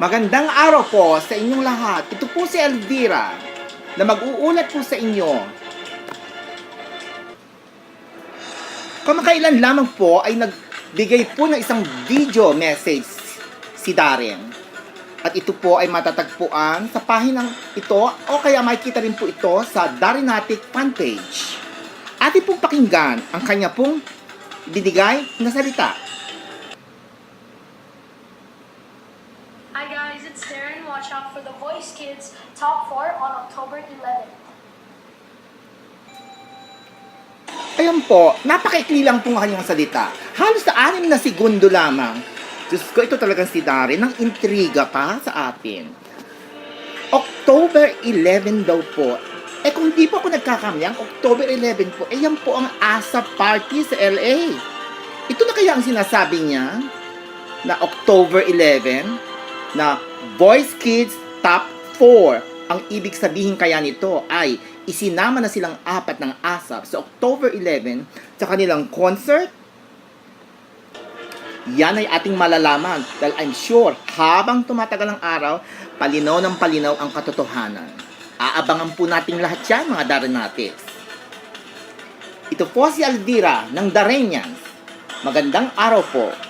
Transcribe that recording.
Magandang araw po sa inyong lahat. Ito po si Elvira na mag-uulat po sa inyo. Kamakailan lamang po ay nagbigay po ng isang video message si Darren. At ito po ay matatagpuan sa pahinang ito o kaya makikita rin po ito sa Darrenatic fanpage. Atin pong pakinggan ang kanya pong binigay na salita. Hi guys, it's Darren. Watch out for the Voice Kids Top 4 on October 11th. Ayan po, napakaikli lang po ang kanyang salita. Halos sa anim na segundo lamang. Diyos ko, ito talagang si Darren ng intriga pa sa atin. October 11 daw po. Eh kung di po ako nagkakamali, ang October 11 po, eh yan po ang ASA party sa LA. Ito na kaya ang sinasabi niya na October 11 na Voice Kids Top 4. Ang ibig sabihin kaya nito ay isinama na silang apat ng ASAP sa October 11 sa kanilang concert. Yan ay ating malalaman dahil I'm sure habang tumatagal ang araw, palinaw ng palinaw ang katotohanan. Aabangan po nating lahat yan mga Daranatis. Ito po si Alvira ng Darenians. Magandang araw po.